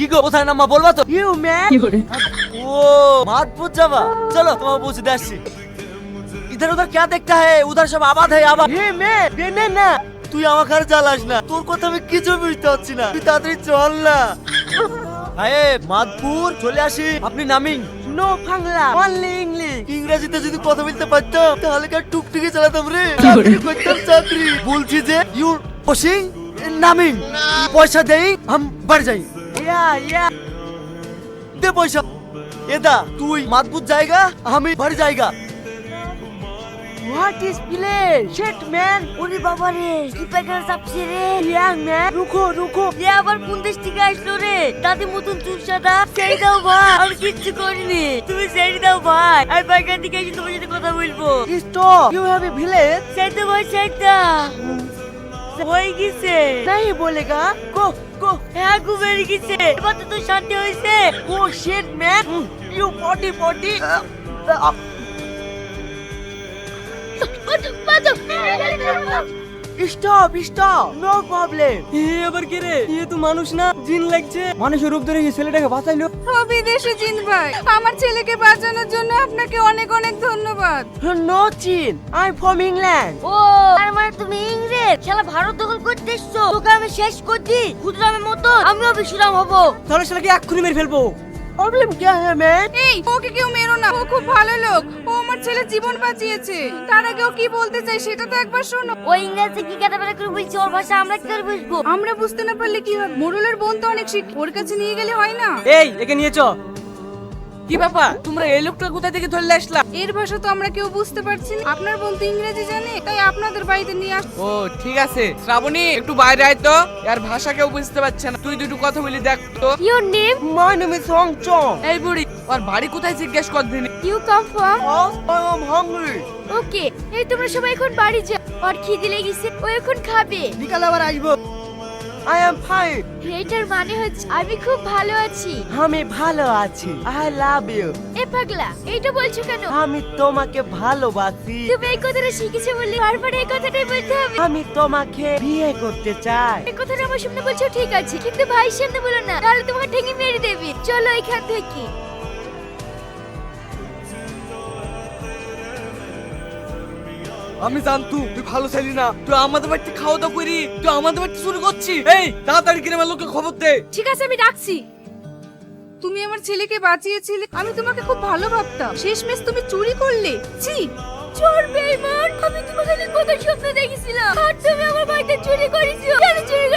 কি গো কোথায় নাম্মা বলবা তো ইউ ম্যান ओ माधपुर जावा चलो तुम्हें पूछ दे इधर उधर क्या देखता है उधर सब आबाद है आबाद হে ম্যান বেনে না তুই আমার ঘরে চালাস না তোর কথা আমি কিছু বুঝতে পারছি না তুই তাড়াতাড়ি চল না আরে মাধপুর চলে আসি আপনি naming no Bangla only English ইংরেজিতে যদি কথা বলতে পারতাম তাহলে কি আর টুকটুকি চালাতাম রে চাকরি করতাম চাকরি বলছি যে ইউ ওসিং নামিং পয়সা দেই हम बढ़ যাই ইয়া ইয়া দে পয়সা। এদা তুই মাধপুর জায়গা আমি বাড়ি জায়গা। What is place shit man ওরে বাবা রে কি প্যাকেট চাপছে রে? ইয়াং ম্যান রুকো রুকো এ আবার কোন দেশ থেকে আসলো রে? তাদের মতন চুপসাটা সেই দাও ভাই। আমি কিচ্ছু করিনি। তুমি সেই দাও ভাই। আমি বাইকার দিকে এসে তোমার সাথে কথা বলব। Stop you have a village তো ভাই সেই দাও হয়ে গেছে। তাই বলে গা হ্যাঁ গেছে। এবার তো শান্তি হয়েছে। ও shit man you potty potty stop stop no problem এ আবার কে রে? এ তো মানুষ না জিন লাগছে। মানুষের রূপ ধরে এই ছেলেটাকে বাঁচাইলো। বিদেশে জিন ভাই। আমার ছেলেকে বাঁচানোর জন্য আপনাকে অনেক অনেক ধন্যবাদ। নো চিন আই ফ্রম ইংল্যান্ড ও খেলা ভারত দখল করতে এসছো। তোকে আমি শেষ করছি ক্ষুদ্রামের মতো আমিও বিশ্রাম হব। তাহলে সেটাকে এক্ষুনি মেরে ফেলব। প্রবলেম কি হ্যাঁ ম্যান? এই ওকে কেউ মেরো না। ও খুব ভালো লোক। ও আমার ছেলে জীবন বাঁচিয়েছে। তার আগে ও কি বলতে চাই সেটা তো একবার শোনো। ও ইংরেজি কি কাটাবেলা করে বলছে ওর ভাষা আমরা কি করে বুঝব? আমরা বুঝতে না পারলে কি হবে? মোরলের বোন তো অনেক শিক্ষিত। ওর কাছে নিয়ে গেলে হয় না? এই একে নিয়ে চ। কি বাবা তোমরা এই লোকটা কোথা থেকে ধরে আসলা? এর ভাষা তো আমরা কেউ বুঝতে পারছি না। আপনার বলতে ইংরেজি জানে তাই আপনাদের বাড়িতে নিয়ে আস ও ঠিক আছে। শ্রাবণী একটু বাইরে আয় তো। আর ভাষা কেউ বুঝতে পারছে না। তুই দুটো কথা বলি দেখ তো। Your name my name is Hong Chong এই বুড়ি আর বাড়ি কোথায় জিজ্ঞেস কর দিন। You come from I am hungry okay এই তোমরা সবাই এখন বাড়ি যাও। আর খিদে লেগেছে ও এখন খাবে। বিকালে আবার আসব। আই এম ফাইন এটার মানে হচ্ছে আমি খুব ভালো আছি। আমি ভালো আছি। আই লাভ ইউ এ পাগলা এইটা বলছো কেন? আমি তোমাকে ভালোবাসি। তুমি এই কথাটা শিখেছো বলে বারবার এই কথাটাই বলতে হবে। আমি তোমাকে বিয়ে করতে চাই। এই কথাটা আমার সামনে বলছো ঠিক আছে কিন্তু ভাই সামনে বলো না তাহলে তোমাকে ঠেঙে মেরে দেবে। চলো এখান থেকে। আমি জানতু, তুই ভালো ছিলি না। তুই আমাদের বাড়িতে খাওয়া দাওয়া করি, তুই আমাদের বাড়িতে শুরু করছি এই, তাড়াতাড়ি গ্রামের লোককে খবর দে। ঠিক আছে, আমি ডাকছি। তুমি আমার ছেলেকে বাঁচিয়েছিলে, আমি তোমাকে খুব ভালো ভাবতাম। শেষমেশ তুমি চুরি করলে। ছি, চোর বেঈমান আমি তোমাকে কত স্বপ্ন দেখেছিলাম। আর তুমি আমার বাড়িতে চুরি করেছ। কেন চুরি